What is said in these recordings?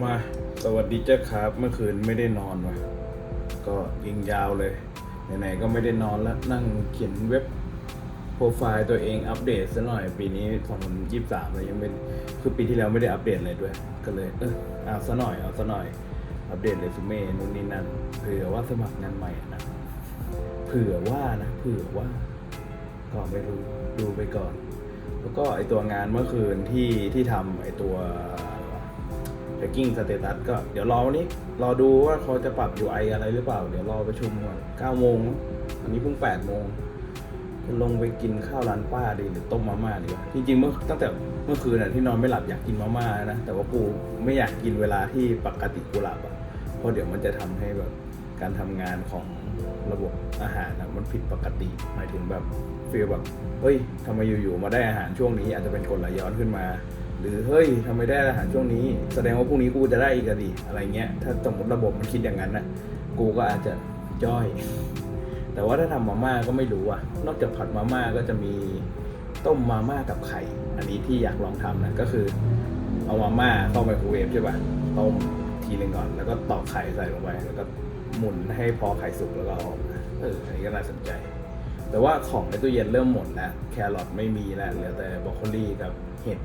มาสวัสดีเจ้าครับเมื่อคืนไม่ได้นอนว่ะ ก็ยิงยาวเลยไหนๆก็ไม่ได้นอนแล้วนั่งเขียนเว็บโปรไฟล์ตัวเองอัปเดตซะหน่อยปีนี้2023เลยยังไม่คือปีที่แล้วไม่ได้อัปเดตอะไรด้วย ก็เลยเออเอาซะหน่อยเอาซะหน่อย อัปเดตเรซูเม่นู่นนี่นั่นเผื่อว่าสมัครงานใหม่นะเผื่อว่านะเผื่อว่าก็ไม่รู้ดูไปก่อน แล้วก็ไอตัวงานเมื่อคืนที่ที่ทำไอตัว tracking status ก็เดี๋ยวรอวันนี้รอดูว่าเขาจะปรับ UI อะไรหรือเปล่า เดี๋ยวรอประชุมก่อน9โมงอันนี้เพิ่ง8โมงจะลงไปกินข้าวร้านป้าดีหรือต้มมาม่าดีวะจริงๆเมื่อตั้งแต่เมื่อคืนน่ะที่นอนไม่หลับอยากกินมาม่านะแต่ว่ากูไม่อยากกินเวลาที่ปกติกูหลับอะเพราะเดี๋ยวมันจะทำให้แบบการทำงานของระบบอาหารนะมันผิดปกติหมายถึงแบบฟีลแบบเฮ้ยทำไมอยู่ๆมาได้อาหารช่วงนี้อาจจะเป็นกลไหลย้อนขึ้นมา หรือเฮ้ยทำไมได้อาหารช่วงนี้ แสดงว่าพรุ่งนี้กูจะได้อีกอะดิอะไรเงี้ยถ้าสมมติระบบมันคิดอย่างนั้นนะกูก็อาจจะจ้อย แต่ว่าถ้าทำมาม่าก็ไม่รู้อะนอกจากผัดมาม่าก็จะมีต้มมาม่ากับไข่ อันนี้ที่อยากลองทำนะก็คือ เอามาม่าเข้าไมโครเวฟใช่ป่ะต้มทีหนึ่งก่อน แล้วก็ตอกไข่ใส่ลงไปแล้วก็หมุนให้พอไข่สุกแล้วก็เอาอกเอออันนี้ก็น่าสนใจ แต่ว่าของในตู้เย็นเริ่มหมดแล้วแครอทไม่มีแล้วเหลือแต่บรอกโคลีกับเห็ด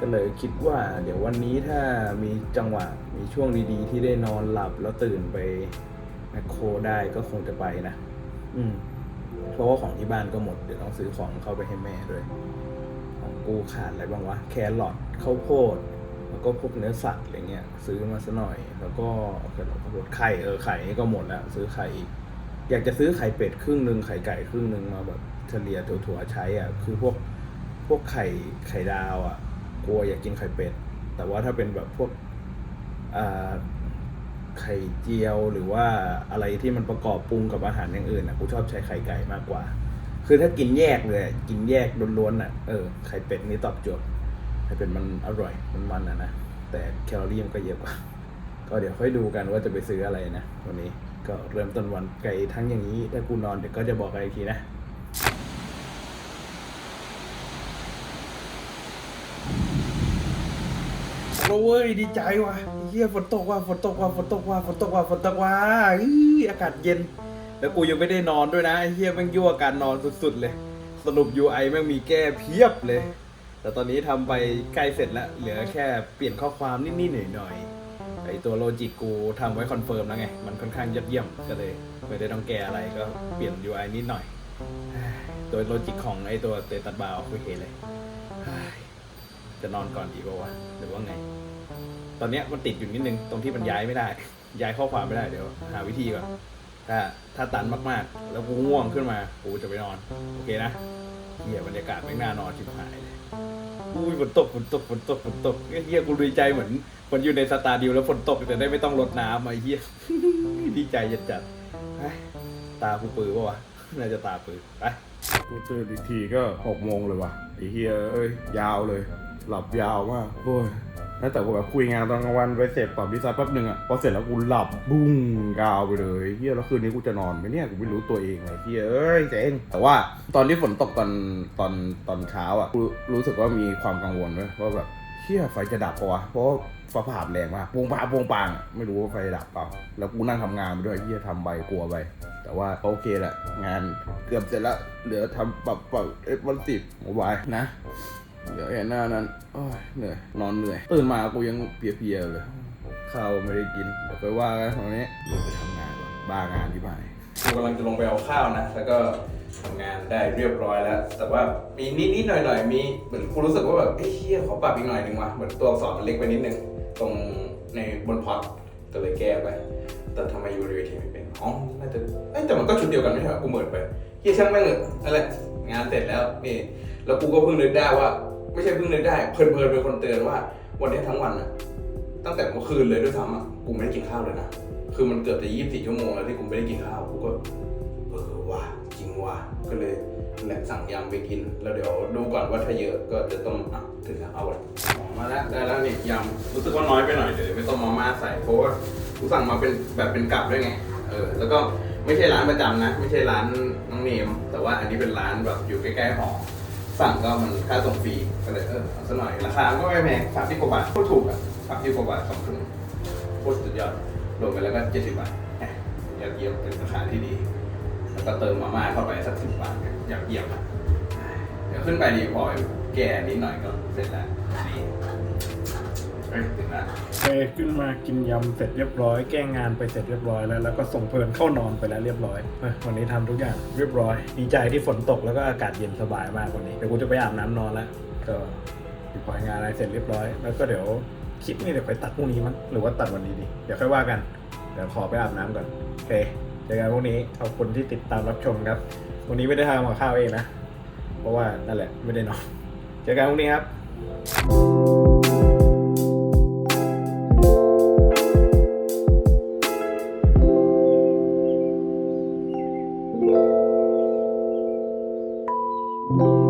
ก็เลยคิดว่าเดี๋ยววันนี้ถ้ามีจังหวะมีช่วงดีๆ ที่ได้นอนหลับแล้วตื่นไปแมคโครได้ก็คงจะไปนะ อืม เพราะว่าของที่บ้านก็หมด เดี๋ยวต้องซื้อของเข้าไปให้แม่ด้วย ของกูขาดอะไรบ้างวะ แครอทข้าวโพด แล้วก็พวกเนื้อสัตว์อะไรเงี้ย ซื้อมาซะหน่อย แล้วก็แครอทข้าวโพดไข่เออไข่นี่ก็หมดแล้วซื้อไข่อีก อยากจะซื้อไข่เป็ดครึ่งหนึ่งไข่ไก่ครึ่งหนึ่งมาแบบเฉลี่ยถั่วๆใช้อะ คือพวกพวกไข่ไข่ดาวอะ กลัวอยากกินไข่เป็ด แต่ว่าถ้าเป็นแบบพวกไข่เจียวหรือว่าอะไรที่มันประกอบปรุงกับอาหารอย่างอื่นอะกูชอบใช้ไข่ไก่มากกว่า คือถ้ากินแยกเลยกินแยกล้วนๆอะเออไข่เป็ดนี่ตอบโจทย์ไข่เป็ดมันอร่อยมันมันอะนะแต่แคลอรี่มันก็เยอะกว่า ก็เดี๋ยวค่อยดูกันว่าจะไปซื้ออะไรนะวันนี้ก็เริ่มต้นวันไกลทั้งอย่างนี้ ถ้ากูนอนเดี๋ยวก็จะบอกกันอีกทีนะ โอ้ยดีใจว่ะเฮียฝนตกว่ะฝนตกว่ะฝนตกว่ะฝนตกว่ะฝนตกว่ะอีออากาศเย็น แล้วกูยังไม่ได้นอนด้วยนะไอ้เฮียแม่งยั่วการนอนสุดๆเลย สรุป UI แม่งมีแก้เพียบเลย แต่ตอนนี้ทำไปใกล้เสร็จแล้วเหลือแค่เปลี่ยนข้อความนิดๆหน่อยๆไอตัวโลจิกกูทำไว้คอนเฟิร์มแล้วไง มันค่อนข้างยอดเยี่ยมก็เลยไม่ได้ต้องแก้อะไรก็เปลี่ยน UI นิดหน่อย โดยโลจิกของไอตัวเตตัดบาร์โอเคเลย จะนอนก่อนดีป่าวะหรือว่าไง ตอนเนี้ยมันติดอยู่นิดนึงตรงที่มันย้ายไม่ได้ ย้ายข้อความไม่ได้เดี๋ยว หาวิธีก่อนถ้าถ้าตันมากๆ แล้วกูง่วงขึ้นมากูจะไปนอน โอเคนะเฮียบรรยากาศไม่งน่านอนชิบหายเลยอุ้ยฝนตกฝนตกฝนตกฝนตกเฮียกูดีใจเหมือนเหมือนอยู่ในสตาร์ดิวแล้วฝนตกแต่ได้ไม่ต้องรดน้ำไอ้เฮียดีใจจัดจัดๆไปตากูปือปะวะน่าจะตาปือไป กูตื่นอีกทีก็หกโมงเลยว่ะไอ้เฮียเอ้ยยาวเลย หลับยาวมากโอ้ยแล้วแต่กูแบบคุยงานตอนกลางวันไปเสร็จตอบดีไซน์แป๊บหนึ่งอะพอเสร็จแล้วกูหลับบุ้งกาวไปเลยเฮียแล้วคืนนี้กูจะนอนไหมเนี่ยกูไม่รู้ตัวเองเลยเฮียเอ้ยเจ๊งแต่ว่าตอนที่ฝนตกตอนตอนตอนเช้าอะกูรู้สึกว่ามีความกังวลด้วยว่าแบบ เฮียไฟจะดับปะวะเพราะว่าฟ้าผ่าแรงมากปวงปางปงปางไม่รู้ว่าไฟดับเปล่าแล้วกูนั่งทำงานไปด้วยเฮียทำใบกลัวไปแต่ว่าโอเคแหละงานเกือบเสร็จล้วเหลือทำปรับปรับเอฟวันสิบโมบายนะเดี๋ยวเห็นหน้านั้นเหนื่อยนอนเหนื่อยตื่นมากูยังเพียๆเลยข้าวไม่ได้กินเดี๋ยวไปว่ากันตรงนี้ลงไปทำงานก่อนบ้างานที่บ้านกูกำลังจะลงไปเอาข้าวนะแล้วก็ ทำงานได้เรียบร้อยแล้ว แต่ว่ามีนิดๆหน่อยๆมีเหมือนกูรู้สึกว่าแบบเอ้ยเฮียขอปรับอีกหน่อยหนึ่งว่ะเหมือนตัวอักษรมันเล็กไปนิดนึงตรงในบนพอดก็เลยแก้ไปแต่ทำไมยูรีทีไม่เป็นอ๋อน่าจะเอ้แต่มันก็ชุดเดียวกันไม่ใช่หรอกูเหมือนไปเฮียช่างแม่งเลยนั่นแหละงานเสร็จแล้วนี่แล้วกูก็เพิ่งนึกได้ว่า ไม่ใช่เพิ่งนึกได้เพลินๆเป็นคนเตือนว่า วันนี้ทั้งวันอะตั้งแต่เมื่อคืนเลยด้วยซ้ำอะกูไม่ได้กินข้าวเลยนะคือมันเกือบจะยี่สิบสี่ชั่วโมงแล้วที่กูไม่ได้กินข้าวกูก็ ว่ะก็เลยแหละสั่งยำไปกิน แล้วเดี๋ยวดูก่อนว่าถ้าเยอะก็จะต้มอะถึงจะเอาละอ๋อมาแล้วได้แล้วเนี่ยยำรู้สึกว่าน้อยไปหน่อยเดี๋ยวไม่ต้องมาม่าใส่เพราะว่ากูสั่งมาเป็นแบบเป็นกับด้วยไงเออแล้วก็ไม่ใช่ร้านประจำนะ ไม่ใช่ร้านน้องเนม แต่ว่าอันนี้เป็นร้านแบบอยู่ใกล้ๆหอสั่งก็มันค่าส่งฟรีก็เลยเออเอาซะหน่อยราคาก็ไม่แพงสามสิบกว่าบาทก็ถูกอะสามสิบกว่าบาทสองถุงโคตรสุดยอดรวมไปแล้วก็เจ็ดสิบบาทแหม่ยอดเยี่ยมเป็นราคาที่ดี แล้วก็เติมมาม่าเข้าไปสักสิบบาทยอดเยี่ยมอะเดี๋ยวขึ้นไปดีพอแก่นิดหน่อยก็เสร็จแล้วนี่เฮ้ยถึงแล้วเอขึ้นมากินยำเสร็จเรียบร้อย แก้งานไปเสร็จเรียบร้อยแล้ว แล้วก็ส่งเพลินเข้านอนไปแล้วเรียบร้อยเอ้ยวันนี้ทำทุกอย่างเรียบร้อยดีใจที่ฝนตกแล้วก็อากาศเย็นสบายมากวันนี้เดี๋ยวกูจะไปอาบน้ำนอนแล้วก็ปล่อยงานอะไรเสร็จเรียบร้อย แล้วก็เดี๋ยวคลิปนี้เดี๋ยวไปตัดพรุ่งนี้มั้งหรือว่าตัดวันนี้ดีเดี๋ยวค่อยว่ากันเดี๋ยวขอไปอาบน้ำก่อนโอเค เจอกันพรุ่งนี้ขอบคุณที่ติดตามรับชมครับ วันนี้ไม่ได้ทำกับข้าวเองนะ เพราะว่านั่นแหละไม่ได้นอนเจอกันพรุ่งนี้ครับเ